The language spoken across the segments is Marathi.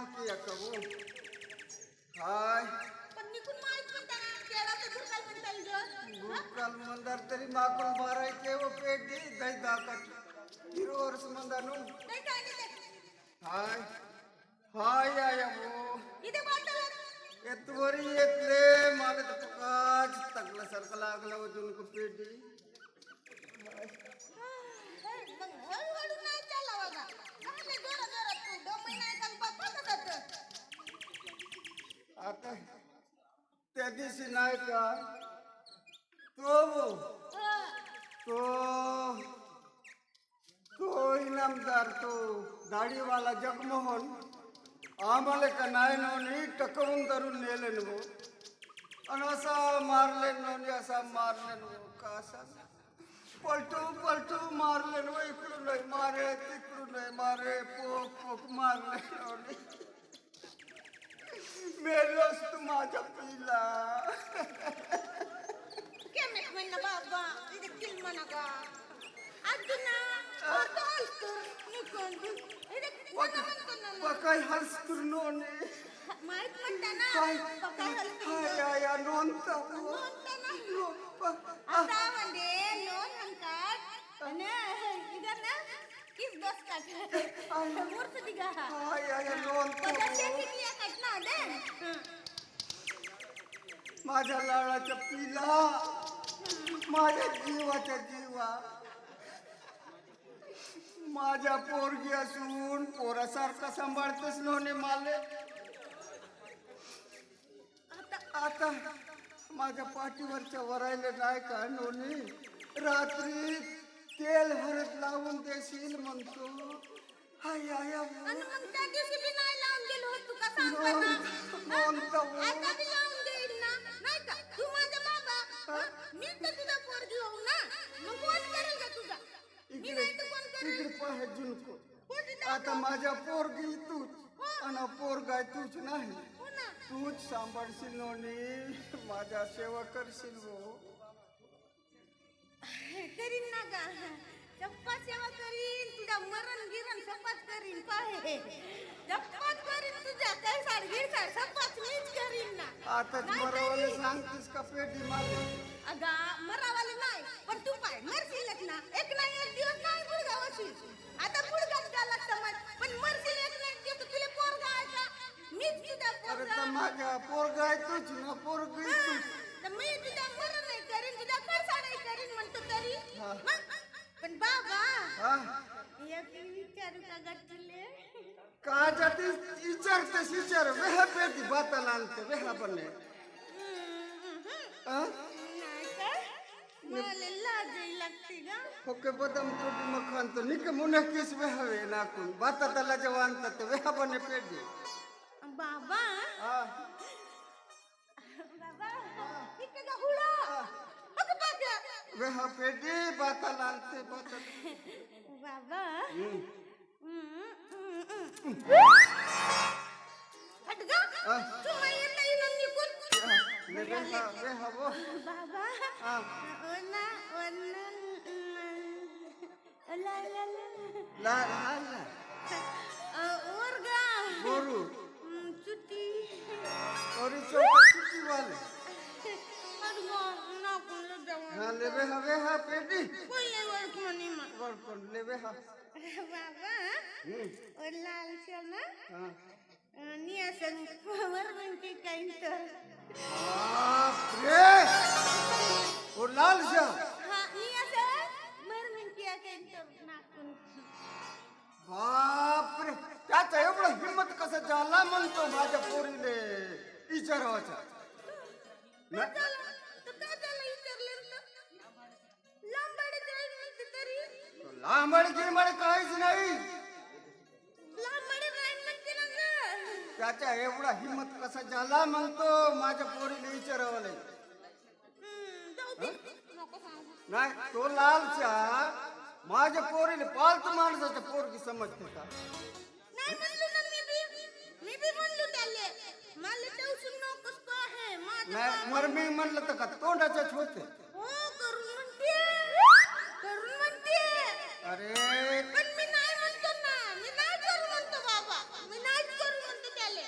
पेटी बाकी आहे का हो हाय पण निघून माहीत पण त्याला केळा तर दूर काय म्हणता येईल गं? हा? गुरुकाल मंदार तरी मागून मारायचे व पेटी त्या दिवशी नाही का? तो तो तो इनामदार तो दाढीवाला जगमोहन आम्हाला का नाही नोनी टकवून धरून नेले नो आणि असा मारले नोनी असा मारले नो का असा? पलटू पलटू मारले नो इकडून नाही मारे तिकडून नाही मारे पोक पोक मारले नोनी मेलोस तू माझ्या पिला केमेक म्हणलं बाबा इथे किल म्हणा का अजून अर्धा हलतं. निघून दे. इथे कोणा म्हणतो ना मग? पकाय हलस्तूर नोनी माहीत म्हणता ना काय पकाय हलतं. हाय या या नोंदता म्हणता ना. आता म्हणजे लोन म्हणतात आणि इधर ना किस बस काट मूर्त दिगा हाय या या नोंदता पदाचे किती काट ना दे माझ्या लाळाच्या पिला माझ्या जीवाच्या जीवा। माझ्या पोरगी असून पोरासारखा सांभाळतेस नोने माले. आता आता माझ्या पाठीवरच्या वरायला नाही का नोनी रात्री तेल हरद लावून देशील म्हणतो. हाय हाय आणि मग त्या दिवशी बी नाही लावून गेलो होतो का सांगता ना नोंदता आता बी लावून देईल ना. नाही का? तू माझा बाबा. हा? मी तर तुझा पोरगी होऊ ना. मग कोण करेल का तुझा? मी इकडे नाही तर कोण करेल? इकडे पाहे जुनको. कोण तिथं? आता माझ्या पोरगी तूच. आणि पोरगाय तूच नाही. हो ना तूच सांभाळशील नोनी. माझ्या सेवा करशील हो. करीन ना गा. चप्पा सेवा करीन तुझा मरण गिरण सपात करीन. पाहे चप्पात करीन तुझ्या काय साड गिरसाड सपात मीच करीन ना. आता मरावाला. सांगतेस का पेटी मागे अगा मरावाले नाही पण तू पाय. मरशीलच ना. एक नाही एक दिवस नाही गुडगा वशील आता गुडगाच झाला समज पण मरशील एक नाही दिवस तुला पोरगा आहे का? मीच तुझा अरे तर पोरगा माझ्या पोरगाय तूच ना पोरगी तूच. तर मी तुझा मरण नाही करीन तुझा खर्चा नाही करीन म्हणतो तरी. हा. मग? पण बाबा हा. एक विचारू का गटले का जाती विचारतेस विचार वेहा पेटी बाताला आणते वेहा बने हा नाही का मला लाज लागते का ओके बदम टोपी मग खानतो निके मुने किस वेहावे नाकून. बाताला जवान ते वेहा बने पेटी. बाबा हा. बाबा वेहा पेटी बाताला आणते बाताला बाबा हट गा हा. तू लजावा हाँ ले वेहा वेहा पेटी कोई वर्क मनी मा बरकोन ले वेहा बाबा और लाल ना हाँ निया संग वर म्हणते काही तर रे ओ लाल शाह हा निया संग मर म्हणते काही तर नाकून बाप रे त्याचा एवढा हिंमत कसा झाला म्हणतो माझ्या पोरीले विचारावाचा लांबड गिरमड काहीच नाही. लांबाडे जाईल म्हणते ना ग. त्याचा एवढा हिंमत कसा झाला म्हणतो माझ्या दे. नको सांगू. नाही तो लालच्या माझ्या पोरीले पालतू माणसाच्या पोरगी समजते का? नाही मर मी म्हणलं तर का तोंडाच्याच होते? अरे. पण मी नाही म्हणतो ना. मी नाही करू म्हणतो बाबा. मी नाही करू म्हणतो त्याले.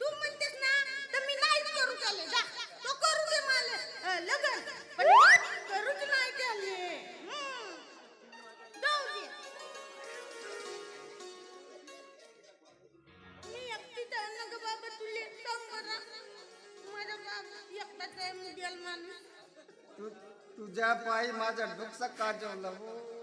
तू म्हणतेस ना तर मी नाही करू त्याले. जा. तो करू दे मला. लगन पण करूच नाही त्याले. मी तर बाबा तुले तुझ्या पायी माझ्या डुकसा काजवला हो.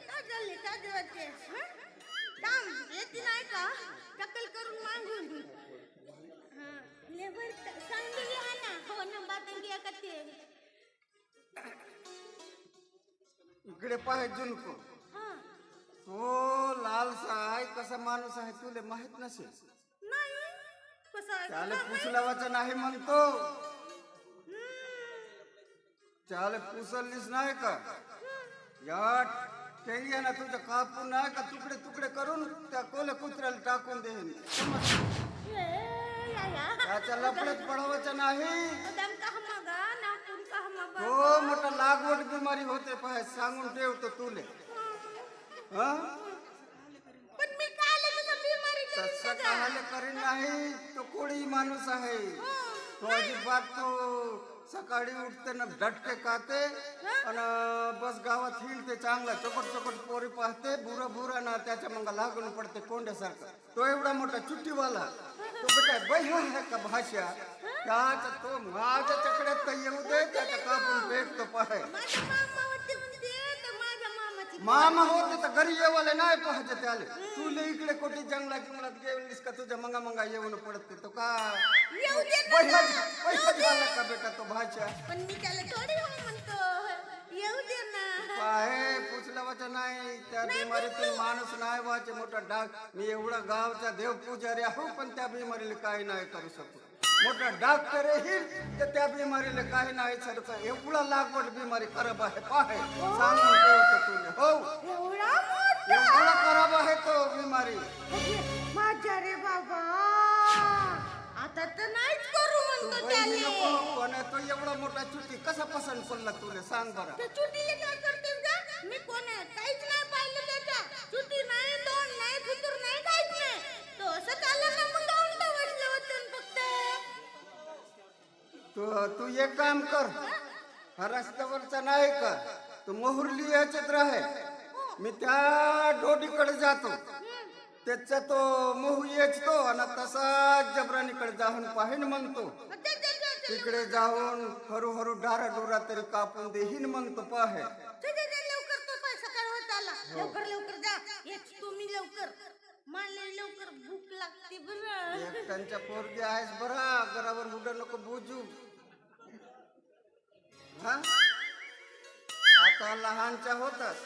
काय चालले काय देवाचे काम येते नाही का? टक्कल करून मागून. लेबर का- घ्या ना. हो ना, बातंगी घ्या का ते? इकडे पाय जुनको हं. तो लालसा आहे कसा माणूस आहे तुले माहीत नसेल नाही. कसं आहे? त्याला पुसलावाचं नाही म्हणतो हं. त्याला पुसललीस नाही का या ठेंगी आहे ना तुझं कापून नाही का तुकडे तुकडे करून त्या कोले कुत्र्याला टाकून देईन. त्याच्या लपड्यात पडावायचं नाही. तो मोठा लागवड बिमारी होते पाय सांगून ठेवतो तुले. हा? मी काल करीन तसं ना नाही तो कोळी माणूस आहे. तो अजिबात तो सकाळी उठते ना झटके खाते आणि बस गावात हिंडते चांगला चोकट चोकट पोरी पाहते बुरा बुरा ना त्याच्या मग लागून पडते कोंड्यासारखा. तो एवढा मोठा चुट्टीवाला. तो बेटा बह्या आहे का भाषा? त्याचा तो माझ्या चकड्यात तर येऊ दे त्याच्या कापून भेटतो पाहे मामा होते तर घरी येवाले नाही पाहिजे त्याले तुले इकडे कोटी जंगलात जंगलात गेलीस का? तुझ्या मंगा मंगा येऊन पडते तो का? येऊ दे ना. पैसा झाला का बेटा तो भाषा पण मी त्याला थोडी हो म्हणतो. येऊ दे ना. आहे पुचलावाचा नाही. त्या बिमारीतून माणूस नाही व्हायचे मोठा डाग. मी एवढा गावचा देव पुजारी आहो पण त्या बिमारीला काही नाही करू शकतो. मोठा डॉक्टर येईल तर त्या बिमारीला काही नाही सरक एवढा लागवड बिमारी खराब आहे. पाहे. सांगून ठेवतो तुले. हो. एवढा खराब आहे तो बिमारी. माझ्या रे बाबा. आता तर नाहीच करू म्हणतो त्याले. पण तो एवढा मोठा चुटी कसा पसंत पडला तुला? सांग बरं. त्या चुटीले काय करतेस का? मी कोण? आहे काहीच नाही पाहिलं चुटी नाही तोंड नाही फितूर नाही काहीच नाही. तो असं चालला ना तू तू एक काम कर. हा रस्त्यावरचा नाही का? तू मोहरली याच्यात राहे मी त्या डोडीकडे जातो. त्याचा तो मोहू येचतो आणि तसा जबरानीकडे जाऊन पाहिन म्हणतो. तिकडे जाऊन हळूहळू डारा डोरा तरी कापून देहीन म्हणतो पाहे. लवकर तो आला. लवकर लवकर जा. तुम्ही लवकर. मला लवकर भूक लागते बरं. एकट्यांच्या पोरगी आहेस बरा. घरावर उडं नको बुजू. हा? आता लहानच्या होतास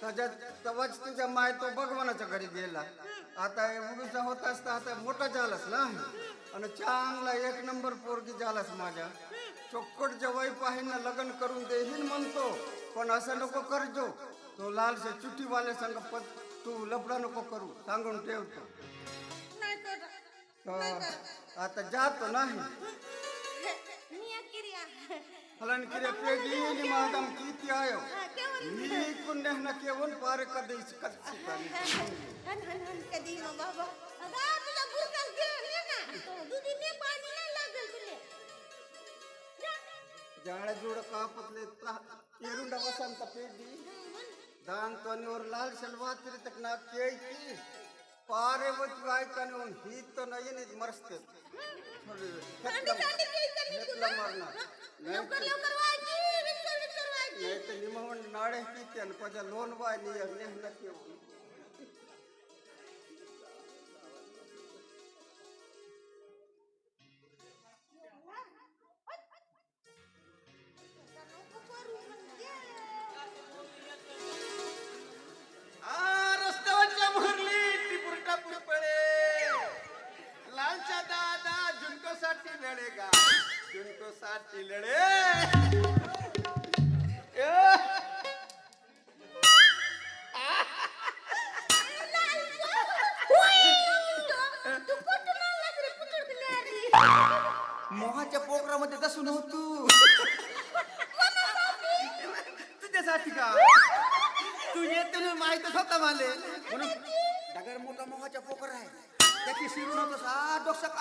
त्याच्या तवाच तुझ्या माय तो भगवानाच्या घरी गेला. आता उडूचा होतास तर आता मोठा झालास ना? आणि चांगला एक नंबर पोरगी झालास माझ्या. चोक्कट जवाई पाहिना लग्न करून देहीन म्हणतो. पण असं नको करजो. तो लालसे चुटीवाले संग पत तू लफडा नको करू सांगून ठेवतो. नाही कर तर आता जातो नाही. मी अकिरिया फलन किरे पेगी मादम कीती आयो. केवळ मी कुन्ने न केवल पार कदेच कच्ची करी हन हन हन कधी मग बाबा? अगा तुला बुरकाल घेऊन ये ना? तो दुधीने पाणी नाही लागेल तुले. जा. जाळ जोड कापतले एरुंडा वसंत पेगी दान तोनीवर लाल सलवार तिरे तक ना केई की पारे वच वाय कने उन ही तो नाही ने मरस्ते थंडी थंडी केली तरी हेतला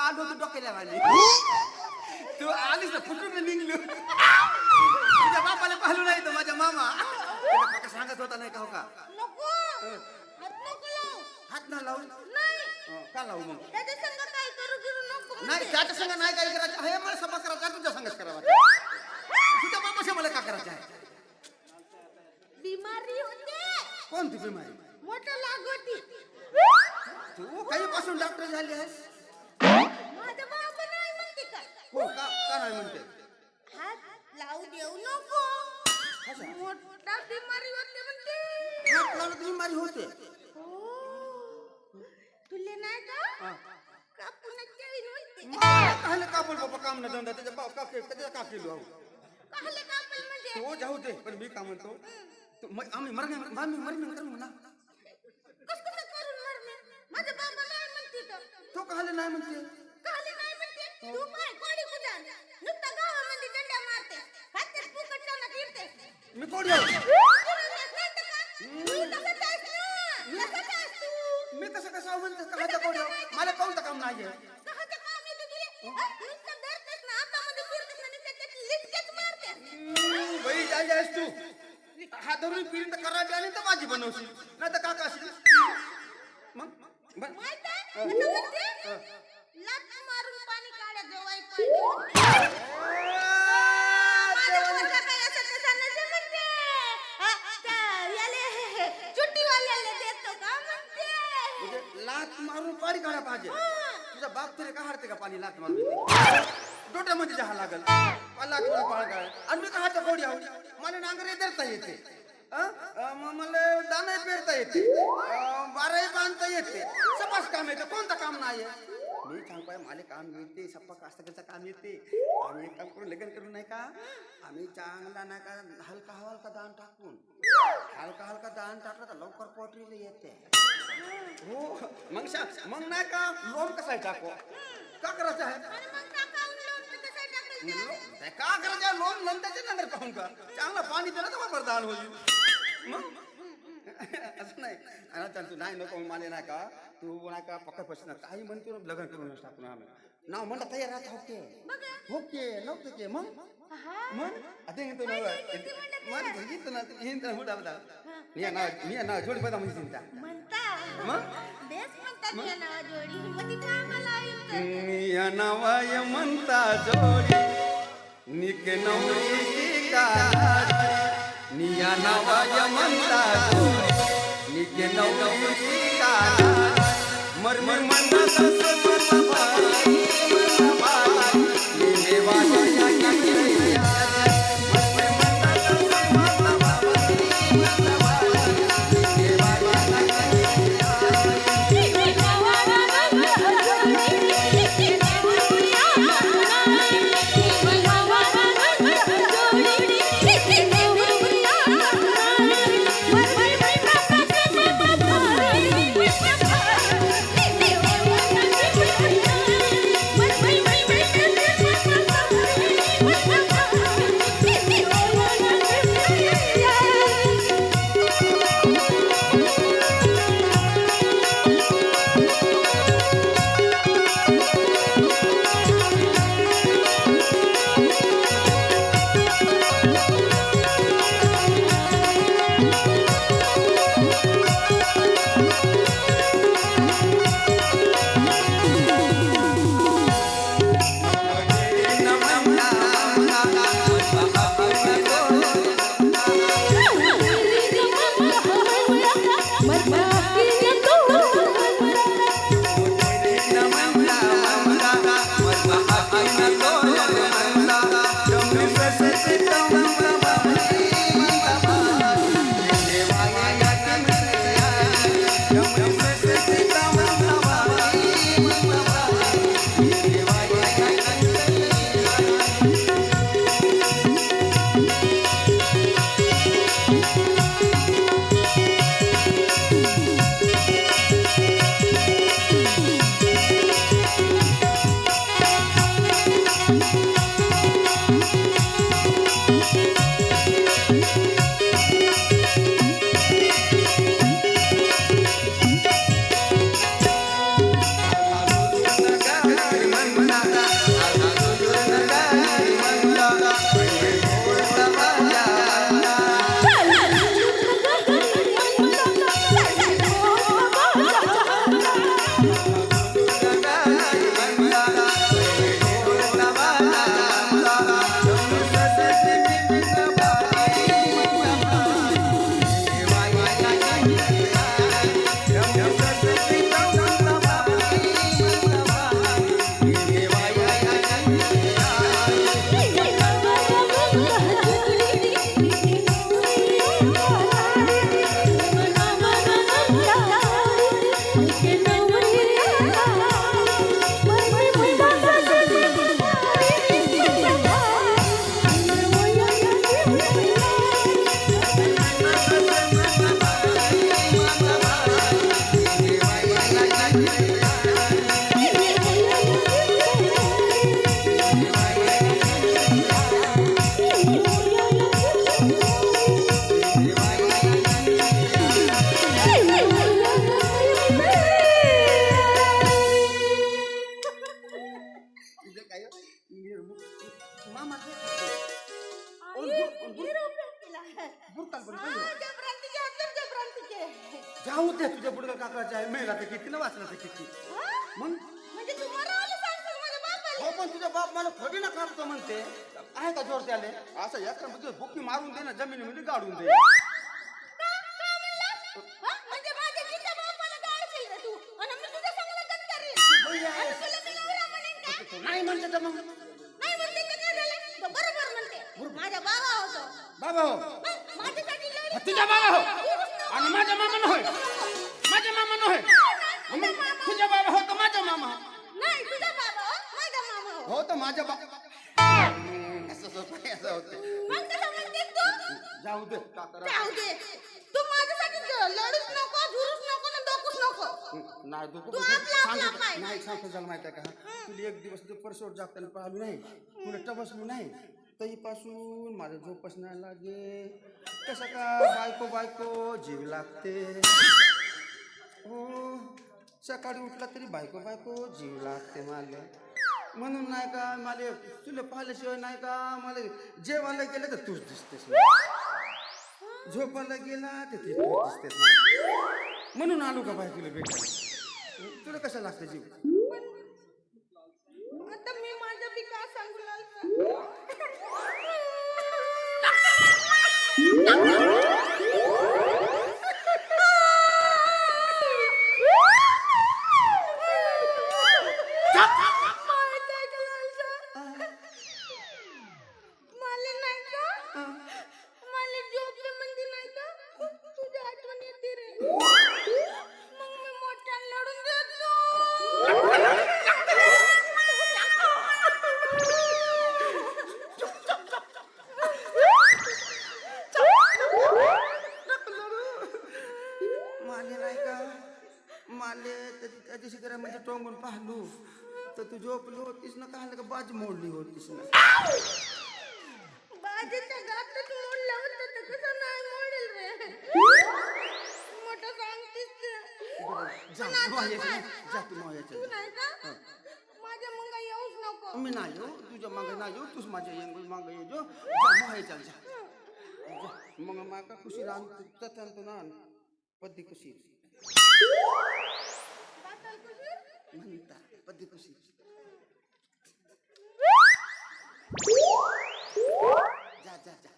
आलो होतो डोक्याला माले तू आलीस ना फुटून निघलो. तुझ्या बापाला पाहिलं नाही तर माझ्या मामा. तुला काका सांगत होता नाही का हो का? नको. हात नको लावू. हात ना लावून नाही. का लावू मग? त्याच्या संग काय करू बिरू नको नाही. त्याच्या संग नाही काय करायचं? हे मला सभा करायचा आहे, तुझ्या संगच करावा. तुझ्या बापाशी मला का करायचं आहे? बिमारी होते. कोणती बिमारी? मोठं लागवती. तू काही पासून डॉक्टर झाली आहेस? माझा बाबा नाही म्हणते का? हो का का नाही म्हणते? हात लावू देऊ नको. मोठा बिमारी होते म्हणते. हात लावलं तर बिमारी होते. हो. तुले नाही का? हा. कापून मला काहले कापल बाबा काम ना धंदा? त्याच्या बाप का त्याच्या का केलो आहो कहले कापल म्हणजे? तो जाऊ दे. पण मी का म्हणतो? आम्ही मरणे आम्ही मरणे करू ना कस करून मरणे? माझा बाबा नाही म्हणते तो काहले नाही म्हणते? कहले नाही म्हणते तू काय कोडी कुदान नुसतं गावामध्ये दंड्या मारते हातात फुकट चालत फिरते. मी कोण मी कसं कसं म्हणते काहाच्या कोण येऊ मला कोणतं काम नाही आहे बाई जाय जायस तू. हा धरून पिढी तर करायची आणि तर माझी बनवशील. नाही तर का काशील मग बर- म्हणजे लात मारून पाणी काढा पाहिजे. तुझा बाप तरी का हारते का पाणी लात मारून? डोट्यामध्ये जहा लागल. का लात मारून पाणी काढ. आणि मी का हात कोडी आहो मला नांगरे धरता येते. अं? मला दाणे पेरता येते. अं, बाराही बांधता येते. सपास काम येतं कोणतं काम नाही आहे मी सांगताय मला काम येते सप्पा कास्तकाचं काम येते आम्ही एक काम करून लग्न करू नाही का? आम्ही चांगला नाही का हलका हलका दान टाकून हलका हलका दान टाकलं तर लवकर पोटरीला येते. हो मग शा मग नाही का लोन कसं टाकू? का करायचं आहे? का करायचं आहे? लोन लोन त्याच्या नंतर पाहून का? चांगलं पाणी दिलं तर बाबा दान होईल. मग? असं नाही. आणि तू नाही नको मला नाही का? तू का पक्का पैसे काही म्हणते ना, लग्न करून टाकून आम्ही. नाव म्हणलं तयार राहत होते बघा. होके नव्हते के मग. मग? आता हिंदू नव मन बघितलं ना हुडा मी ना मी ना जोडी बदा म्हणजे चिंता म्हणता. मग? बेस म्हणतात जोडी. मग ती कामाला येतं. नवाय म्हणता जोडी. निके नवरी का निया नवाय म्हणता जोडी. निके नवरी का मर जबरांतीचे. जाऊ दे तुझ्या बुडगा काकाच्या आहे मेला तर किती ना तर किती? मग म्हणजे? हो पण तुझा बाप मला खोडी ना काढतो म्हणते आहे का जोर त्याले असं एका बुक्की मारून दे ना जमिनीमध्ये गाडून दे का? का म्हणला? हा? बाबा हो हा? तुझ्या बाबा हो. आणि माझ्या मामा होय माझ्या मामा न होय. तुझ्या बाबा हो तर माझा मामा नाही तुझा बाबा हो, हो. हो तर माझ्या बाबा असं होतं असं होतं मग कसं म्हणतेस तू? जाऊ दे का करा जाऊ दे. तू माझ्यासाठी लढूच नको झुरूच नको ना डोकूच नको नाही दुखू तू आपला आपला सांगतो पाय. नाही सांगतो झालं माहिती आहे का तुला एक दिवस तू परसोड जागताना पाहिलो नाही तुला टबसलो नाही तईपासून माझं झोपच नाही लागे कसं का बायको बायको जीव लागते. हो सकाळी उठला तरी बायको बायको जीव लागते मला. म्हणून नाही का मला तुला पाहिल्याशिवाय नाही का मला जेवायला गेलं तर तूच दिसतेस झोपायला गेला तर ती तूच दिसतेस मला. म्हणून आलो का बाय तुला भेटायला? तुला कसं लागतं जीव? माहीत नको मी नाही येऊ तुझ्या मागे नाही येऊ तूच माझ्या येंगून मागे ये जो जा मोहायचं जा जा. मग माका खुशी राम तथांतो ना पद्दी खुशी बाताल कुशीर? म्हणता पद्दी खुशी जा जा जा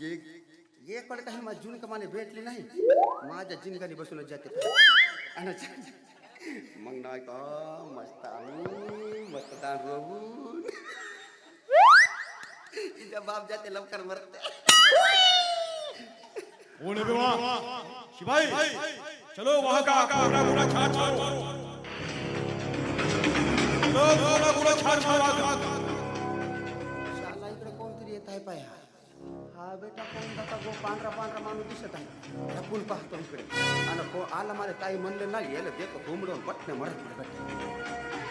ये ये कडे काही माझी जून कमाने भेटली नाही माझ्या जिनगाने बसूनच जाते आणि मग नाही का मस्त आणून मस्त दान रोवून तिच्या बाप जाते लवकर मरते। सिपाही चलो वहाँ का पूरा पूरा छाड़ छाड़ो चलो पूरा पूरा छाड़ छाड़ो शाला इकडे कोणतरी येत आहे पाय। हा हा बेटा कोण जाता गो पांढरा पांढरा माणूस दिसत आहे लपून पाहतो इकडे आणि को आला मला काही म्हणलं नाही याला देखो घुमडून पटणे मरत बेटा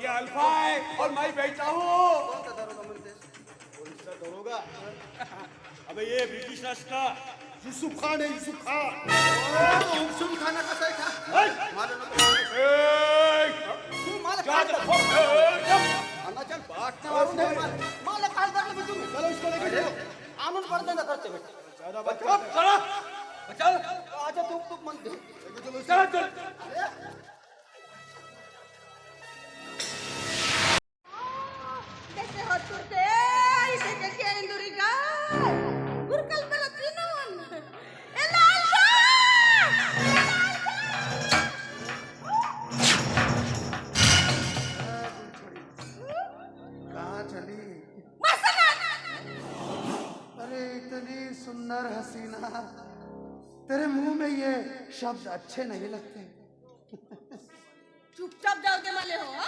ये अल्फा है और मैं बैठा हूँ। दारोगा दरोगा? अबे ये ब्रिटिश राज का। यूसुफ खान है यूसुफ खान। हुमसुम खाना कसा आहे का ए! तू मला ए, ए! मला चल काय धरलं मी तुम्ही चलो इसको लेके चलो। आणून पडते ना करते बेटे। बात कर। चलो। चल अच्छा तू तू म्हणते चलो चल चली। अरे इतनी सुंदर हसीना। तेरे मुँह में ये शब्द अच्छे नहीं लगते। चुपचाप दे मला हो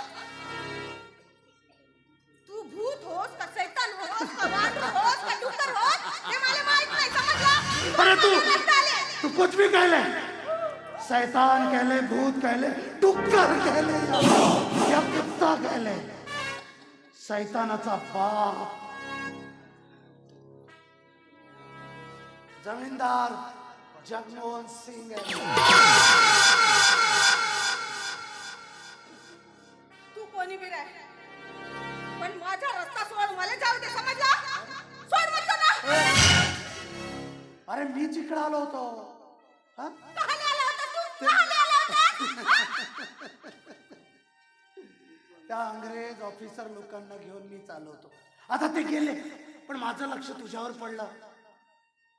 तू भूत हो का शैतान होस का वांढर होस का डुक्कर होस हे मला माहित नाही समजलं अरे तू तू कुछ भी कह ले। शैतान कह ले भूत कह ले डुक्कर कह ले। या कुत्ता कह ले। शैतानाचा बाप. जमीनदार जगमोहन सिंग आहे तू कोणी बी राह पण माझा रस्ता सोड मला जाऊ दे समजला? सोड म्हणतो ना. अरे मी जिकडे आलो होतो हा? कहाणी आला होता तू कहाणी आला होता. त्या अंग्रेज ऑफिसर लोकांना घेऊन मी चालवतो. आता ते गेले पण माझं लक्ष तुझ्यावर पडलं.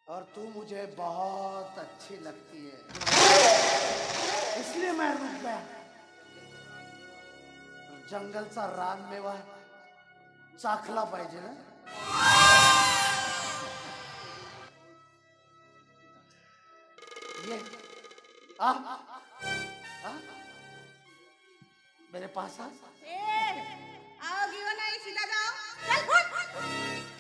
और तू मुझे बहुत अच्छी लगती है. इसलिए मैं रुक गया. जंगलचा रानमेवा चाखला पाहिजे ना? ये आ आ मेरे पास आ। ए आओ गिव नाही सीधा जाओ चल फुट।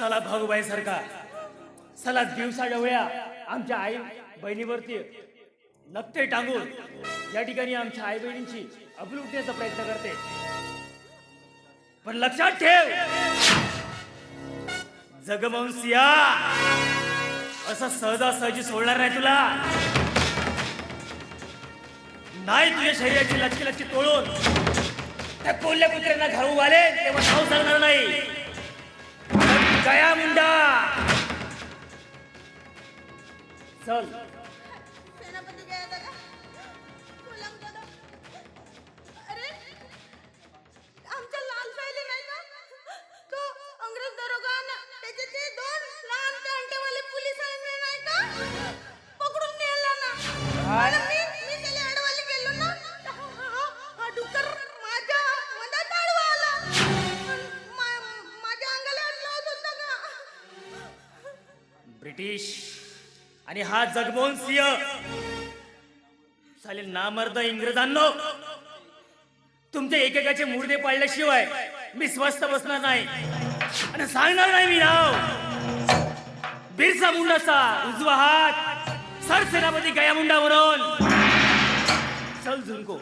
साला भाऊबाई सारखा. साला दिवसा डवळ्या आमच्या आई बहिणीवरती नकटे टांगून. या ठिकाणी आमच्या आई बहिणींची अबल उठण्याचा प्रयत्न करते. पण लक्षात ठेव. जगमंसिया असं सहजासहजी सोडणार नाही तुला. नाही तुझ्या शरीराची लचकी लचकी तोडून. त्या कोल्ह्या कुत्र्यांना घालू आले तेव्हा नाव चालणार नाही. गया मुंडा. चल. हा जगमोहन सिंह. चालेल नामर्द इंग्रजांनो. तुमच्या एकेकाचे मुर्दे पाळल्याशिवाय मी स्वस्त बसणार नाही. आणि सांगणार नाही मी नाव. बिरसा मुंडाचा उजवा हात सरसेनापती गया मुंडा म्हणून चल झुंको